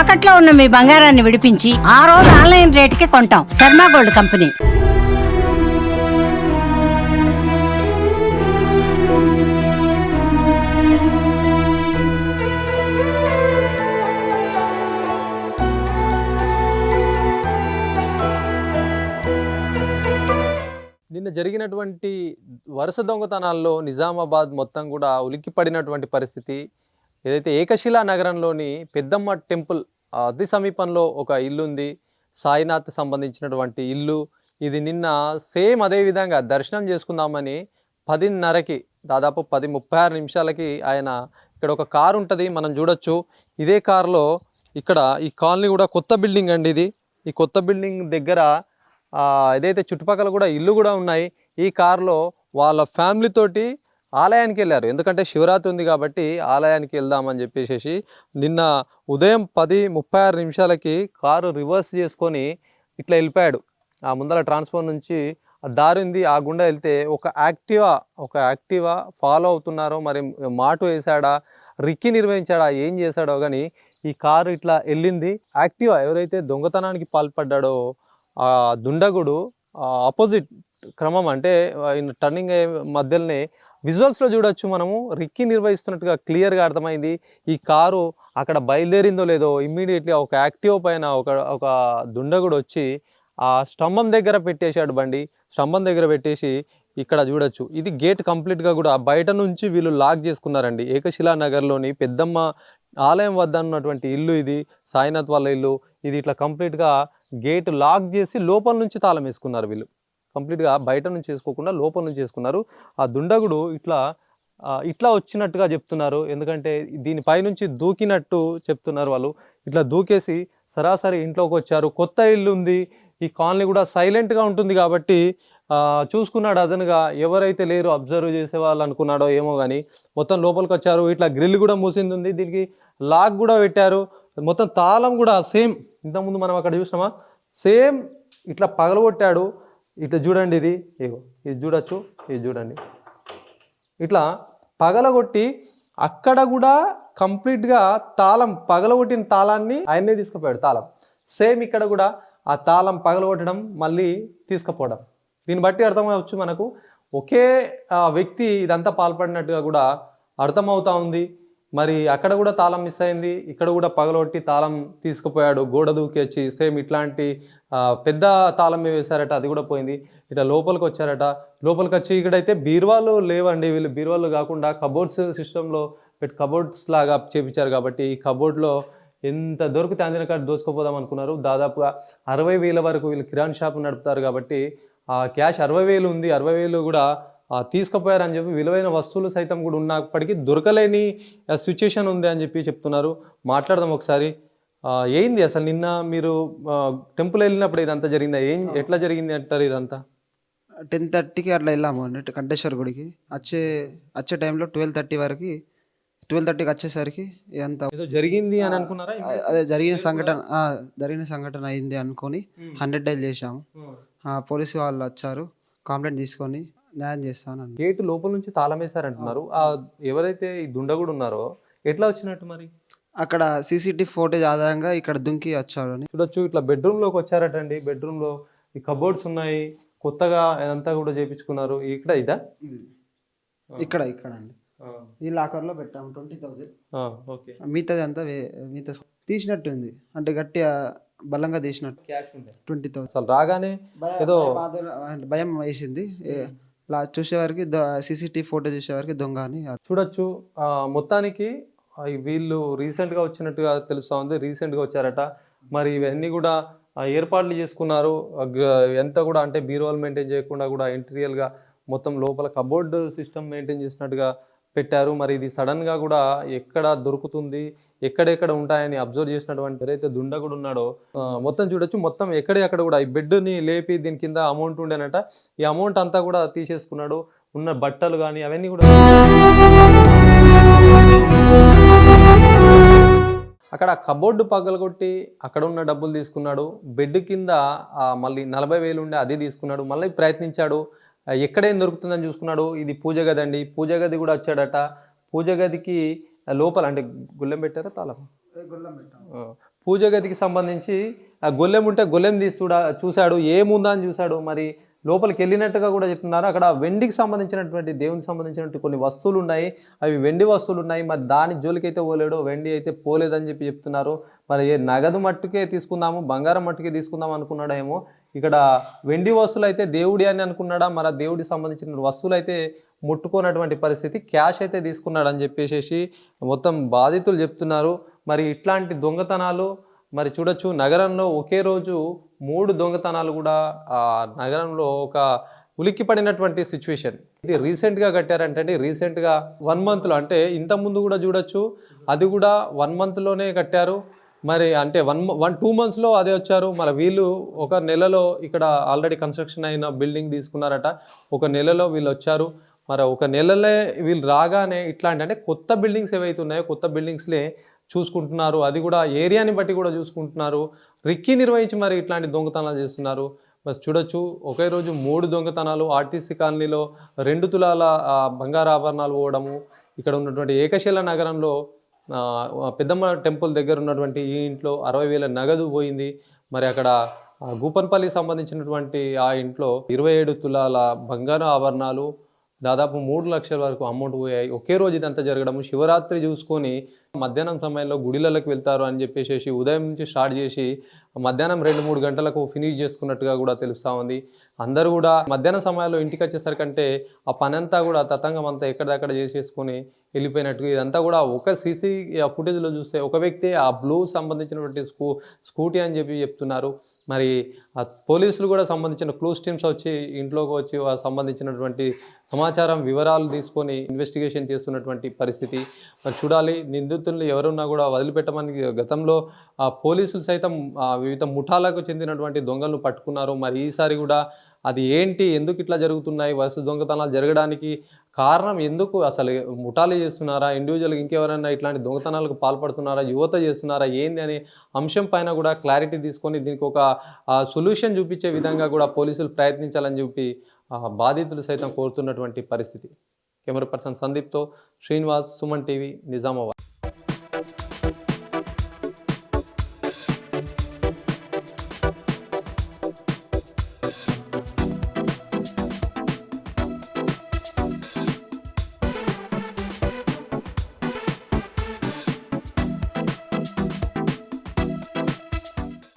తాకట్లో ఉన్న మీ బంగారాన్ని విడిపించి ఆ రోజు ఆన్లైన్ రేటుకి కొంటాం. Sharma gold company. నిన్న జరిగినటువంటి వరుస దొంగతనాల్లో నిజామాబాద్ మొత్తం కూడా ఉలిక్కి పడినటువంటి పరిస్థితి. ఏదైతే ఏకశిలా నగరంలోని పెద్దమ్మ టెంపుల్ అతి సమీపంలో ఒక ఇల్లు ఉంది సాయినాథ్ సంబంధించినటువంటి ఇల్లు. ఇది నిన్న సేమ్ అదే విధంగా దర్శనం చేసుకుందామని పదిన్నరకి దాదాపు పది ముప్పై ఆరు నిమిషాలకి ఆయన ఇక్కడ ఒక కారు ఉంటుంది మనం చూడొచ్చు. ఇదే కారులో ఇక్కడ ఈ కాలనీ కూడా కొత్త బిల్డింగ్ అండి ఇది. ఈ కొత్త బిల్డింగ్ దగ్గర ఏదైతే చుట్టుపక్కల కూడా ఇల్లు కూడా ఉన్నాయి ఈ కారులో వాళ్ళ ఫ్యామిలీతోటి ఆలయానికి వెళ్ళారు ఎందుకంటే శివరాత్రి ఉంది కాబట్టి ఆలయానికి వెళ్దామని చెప్పేసి నిన్న ఉదయం పది ముప్పై ఆరు నిమిషాలకి కారు రివర్స్ చేసుకొని ఇట్లా వెళ్ళిపోయాడు. ఆ ముందర ట్రాన్స్ఫర్ నుంచి దారి ఉంది ఆ గుండా వెళ్తే ఒక యాక్టివా ఒక యాక్టివా ఫాలో అవుతున్నారో మరి మాటు వేశాడా రిక్కి నిర్వహించాడా ఏం చేశాడో కానీ ఈ కారు ఇట్లా వెళ్ళింది. యాక్టివా ఎవరైతే దొంగతనానికి పాల్పడ్డాడో ఆ దుండగుడు ఆపోజిట్ క్రమం అంటే ఆయన టర్నింగ్ అయ్యే మధ్యలోనే విజువల్స్లో చూడొచ్చు మనము. రిక్కి నిర్వహిస్తున్నట్టుగా క్లియర్గా అర్థమైంది. ఈ కారు అక్కడ బయలుదేరిందో లేదో ఇమ్మీడియట్లీ ఒక యాక్టివ్ పైన ఒక ఒక దుండగుడు వచ్చి ఆ స్తంభం దగ్గర పెట్టేశాడు బండి. స్తంభం దగ్గర పెట్టేసి ఇక్కడ చూడొచ్చు. ఇది గేట్ కంప్లీట్గా కూడా బయట నుంచి వీళ్ళు లాక్ చేసుకున్నారండి. ఏకశిలా నగర్లోని పెద్దమ్మ ఆలయం వద్ద ఉన్నటువంటి ఇల్లు ఇది. సాయినాథ్ వాళ్ళ ఇల్లు. ఇది ఇట్లా కంప్లీట్గా గేట్ లాక్ చేసి లోపల నుంచి తాళం వేసుకున్నారు వీళ్ళు. కంప్లీట్గా బయట నుంచి చేసుకోకుండా లోపల నుంచి చేసుకున్నారు ఆ దుండగుడు ఇట్లా ఇట్లా వచ్చినట్టుగా చెప్తున్నారు. ఎందుకంటే దీనిపై నుంచి దూకినట్టు చెప్తున్నారు వాళ్ళు. ఇట్లా దూకేసి సరాసరి ఇంట్లోకి వచ్చారు. కొత్త ఇల్లు ఉంది. ఈ కాలనీ కూడా సైలెంట్గా ఉంటుంది కాబట్టి చూసుకున్నాడు అదనుగా. ఎవరైతే లేరు అబ్జర్వ్ చేసే వాళ్ళు అనుకున్నాడో ఏమో కానీ మొత్తం లోపలికి వచ్చారు. ఇట్లా గ్రిల్ కూడా మూసింది ఉంది. దీనికి లాక్ కూడా పెట్టారు. మొత్తం తాళం కూడా సేమ్ ఇంతకుముందు మనం అక్కడ చూసినామా? సేమ్ ఇట్లా పగలగొట్టాడు. ఇట్లా చూడండి ఇది. ఇగో ఇది చూడొచ్చు ఇది చూడండి. ఇట్లా పగలగొట్టి అక్కడ కూడా కంప్లీట్గా తాళం పగలగొట్టిన తాళాన్ని ఆయన్నే తీసుకుపోయాడు తాళం. సేమ్ ఇక్కడ కూడా ఆ తాళం పగలగొట్టడం మళ్ళీ తీసుకుపోవడం. దీన్ని బట్టి అర్థమవచ్చు మనకు. ఒకే ఆ, వ్యక్తి ఇదంతా పాల్పడినట్టుగా కూడా అర్థమవుతా ఉంది. మరి అక్కడ కూడా తాళం మిస్ అయింది. ఇక్కడ కూడా పగలొట్టి తాళం తీసుకుపోయాడు. గోడ దూకేచ్చి సేమ్ ఇట్లాంటి పెద్ద తాళం వేశారట. అది కూడా పోయింది. ఇట్లా లోపలికి వచ్చారట. లోపలికి వచ్చి ఇక్కడైతే బీర్వాలు లేవండి. వీళ్ళు బీరువాలు కాకుండా కబోర్డ్స్ సిస్టంలో పెట్టి కబోర్డ్స్ లాగా చేపించారు కాబట్టి ఈ కబోర్డ్లో ఎంత దొరికితే అందిన కార్డు దోచుకోపోదాం అనుకున్నారు. దాదాపుగా అరవై వేల వరకు వీళ్ళు కిరాణ్ షాప్ నడుపుతారు కాబట్టి ఆ క్యాష్ అరవై వేలు ఉంది. అరవై వేలు కూడా తీసుకుపోయారని చెప్పి విలువైన వస్తువులు సైతం కూడా ఉన్నప్పటికీ దొరకలేని సిచ్యుయేషన్ ఉంది అని చెప్పి చెప్తున్నారు. మాట్లాడదాం ఒకసారి. ఏంది అసలు నిన్న మీరు టెంపుల్ వెళ్ళినప్పుడు ఇదంతా జరిగిందా? ఏం ఎట్లా జరిగింది అంటారు ఇదంతా? టెన్ థర్టీకి అట్లా వెళ్ళాము అన్నట్టు కంటేశ్వర గుడికి. వచ్చే వచ్చే టైంలో ట్వెల్వ్ థర్టీ వరకు ట్వెల్వ్ థర్టీకి వచ్చేసరికి ఇదంతా ఏదో జరిగింది అని అనుకున్నారా? అదే జరిగిన సంఘటన జరిగిన సంఘటన అయింది అనుకొని హండ్రెడ్ డైల్ చేశాము. పోలీసు వాళ్ళు వచ్చారు కంప్లైంట్ తీసుకొని న్యాయం చేస్తాను. గేట్ లోపల నుంచి తాళం వేశారంటున్నారు. ఆ ఎవరైతే ఈ దుండగుడు ఉన్నారో ఎట్లా వచ్చినట్టు మరి? అక్కడ సీసీటీవీ ఫోటేజ్ ఆధారంగా ఇక్కడ దుంకి వచ్చారు అని. చూడొచ్చు ఇట్లా బెడ్రూమ్లోకి వచ్చారటండి. బెడ్రూమ్లో ఈ కబోర్డ్స్ ఉన్నాయి. కొత్తగా ఇదంతా కూడా చేపించుకున్నారు. ఇక్కడ ఇదా? ఇక్కడ ఇక్కడ అండి. ఈ లాకర్లో పెట్టాము ట్వంటీ థౌజండ్ ఓకే. మిగతాది అంతా మిగతా తీసినట్టు ఉంది. అంటే గట్టిగా బలంగా తీసినట్టు. ట్వంటీ థౌసండ్ రాగానే ఏదో భయం వేసింది. ఏ- లా చూసేవారికి సీసీటీవీ ఫోటో చూసేవారికి దొంగ అని చూడొచ్చు. మొత్తానికి వీళ్ళు రీసెంట్గా వచ్చినట్టుగా తెలుస్తూ ఉంది. రీసెంట్గా వచ్చారట. మరి ఇవన్నీ కూడా ఏర్పాట్లు చేసుకున్నారు. ఎంత కూడా అంటే బీరోల్ మెయింటైన్ చేయకుండా కూడా ఇంటీరియల్గా మొత్తం లోపల కబోర్డ్ సిస్టమ్ మెయింటైన్ చేసినట్టుగా పెట్టారు. మరి ఇది సడన్గా కూడా ఎక్కడ దొరుకుతుంది ఎక్కడెక్కడ ఉంటాయని అబ్జర్వ్ చేసినటువంటి ఎవరైతే దుండగుడు ఉన్నాడో మొత్తం చూడొచ్చు. మొత్తం ఎక్కడెక్కడ కూడా ఈ బెడ్ని లేపి దీని కింద అమౌంట్ ఉండేనట. ఈ అమౌంట్ అంతా కూడా తీసేసుకున్నాడు. ఉన్న బట్టలు కానీ అవన్నీ కూడా అక్కడ కబోర్డు పగలగొట్టి అక్కడ ఉన్న డబ్బులు తీసుకున్నాడు. బెడ్ కింద మళ్ళీ నలభై వేలు ఉండే అది తీసుకున్నాడు. మళ్ళీ ప్రయత్నించాడు. ఎక్కడేం దొరుకుతుందని చూసుకున్నాడు? ఇది పూజ గది అండి. పూజ గది కూడా వచ్చాడట. పూజ గదికి లోపల అంటే గుళ్ళెం పెట్టారా తాళం? పూజ గదికి సంబంధించి ఆ గొల్లెం ఉంటే గొల్లెం తీసి చూడ చూశాడు. ఏముందా అని చూశాడు. మరి లోపలికి వెళ్ళినట్టుగా కూడా చెప్తున్నారు. అక్కడ వెండికి సంబంధించినటువంటి దేవునికి సంబంధించినటువంటి కొన్ని వస్తువులు ఉన్నాయి. అవి వెండి వస్తువులు ఉన్నాయి. మరి దాని జోలికైతే పోలేడు. వెండి అయితే పోలేదని చెప్పి చెప్తున్నారు. మరి ఏ నగదు మట్టుకే తీసుకుందాము బంగారం మట్టుకే తీసుకుందాం అనుకున్నాడేమో. ఇక్కడ వెండి వస్తువులు అయితే దేవుడి అని అనుకున్నాడా? మరి దేవుడికి సంబంధించిన వస్తువులు అయితే ముట్టుకోనటువంటి పరిస్థితి. క్యాష్ అయితే తీసుకున్నాడని చెప్పేసి మొత్తం బాధితులు చెప్తున్నారు. మరి ఇట్లాంటి దొంగతనాలు మరి చూడొచ్చు నగరంలో ఒకే రోజు మూడు దొంగతనాలు కూడా ఆ నగరంలో ఒక ఉలిక్కి పడినటువంటి సిచ్యువేషన్. ఇది రీసెంట్గా కట్టారంటే రీసెంట్గా వన్ మంత్లో అంటే ఇంత ముందు కూడా చూడొచ్చు. అది కూడా వన్ మంత్లోనే కట్టారు. మరి అంటే వన్ వన్ టూ మంత్స్లో అదే వచ్చారు. మరి వీళ్ళు ఒక నెలలో ఇక్కడ ఆల్రెడీ కన్స్ట్రక్షన్ అయిన బిల్డింగ్ తీసుకున్నారట. ఒక నెలలో వీళ్ళు వచ్చారు. మరి ఒక నెలలే వీళ్ళు రాగానే ఇట్లాంటి అంటే కొత్త బిల్డింగ్స్ ఏవైతే ఉన్నాయో కొత్త బిల్డింగ్స్లే చూసుకుంటున్నారు. అది కూడా ఏరియాని బట్టి కూడా చూసుకుంటున్నారు. రిక్కీ నిర్వహించి మరి ఇట్లాంటి దొంగతనాలు చేస్తున్నారు. మరి చూడొచ్చు. ఒకే రోజు మూడు దొంగతనాలు. ఆర్టీసీ కాలనీలో రెండు తులాల బంగారు ఆభరణాలు పోవడము. ఇక్కడ ఉన్నటువంటి ఏకశిల నగరంలో పెద్దమ్మ టెంపుల్ దగ్గర ఉన్నటువంటి ఈ ఇంట్లో అరవై వేల నగదు పోయింది. మరి అక్కడ గూపన్పల్లి సంబంధించినటువంటి ఆ ఇంట్లో ఇరవై ఏడు తులాల బంగారు ఆభరణాలు దాదాపు మూడు లక్షల వరకు అమౌంట్ పోయాయి. ఒకే రోజు ఇదంతా జరగడం శివరాత్రి చూసుకొని మధ్యాహ్నం సమయంలో గుడిలలోకి వెళ్తారు అని చెప్పేసి ఉదయం నుంచి స్టార్ట్ చేసి మధ్యాహ్నం రెండు మూడు గంటలకు ఫినిష్ చేసుకున్నట్టుగా కూడా తెలుస్తూ ఉంది. అందరూ కూడా మధ్యాహ్నం సమయంలో ఇంటికి వచ్చేసరికంటే ఆ పని అంతా కూడా తతంగం అంతా ఎక్కడిదక్కడ చేసేసుకొని వెళ్ళిపోయినట్టుగా ఇదంతా కూడా ఒక సీసీ ఫుటేజ్లో చూస్తే ఒక వ్యక్తి ఆ బ్లూ సంబంధించినటువంటి స్కూ స్కూటీ అని చెప్పి చెప్తున్నారు. మరి ఆ పోలీసులు కూడా సంబంధించిన క్లూస్ టీమ్స్ వచ్చి ఇంట్లోకి వచ్చి సంబంధించినటువంటి సమాచారం వివరాలు తీసుకొని ఇన్వెస్టిగేషన్ చేస్తున్నటువంటి పరిస్థితి. మరి చూడాలి నిందితుల్ని ఎవరున్నా కూడా వదిలిపెట్టమని గతంలో ఆ పోలీసులు సైతం వివిధ ముఠాలకు చెందినటువంటి దొంగలను పట్టుకున్నారు. మరి ఈసారి కూడా అది ఏంటి? ఎందుకు ఇట్లా జరుగుతున్నాయి? వరుస దొంగతనాలు జరగడానికి కారణం ఎందుకు? అసలు ముఠాలు చేస్తున్నారా? ఇండివిజువల్గా ఇంకెవరైనా ఇట్లాంటి దొంగతనాలకు పాల్పడుతున్నారా? యువత చేస్తున్నారా? ఏంది అనే అంశం పైన కూడా క్లారిటీ తీసుకొని దీనికి ఒక సొల్యూషన్ చూపించే విధంగా కూడా పోలీసులు ప్రయత్నించాలని చెప్పి బాధితులు సైతం కోరుతున్నటువంటి పరిస్థితి. కెమెరా పర్సన్ సందీప్తో శ్రీనివాస్ సుమన్ టీవీ నిజామాబాద్.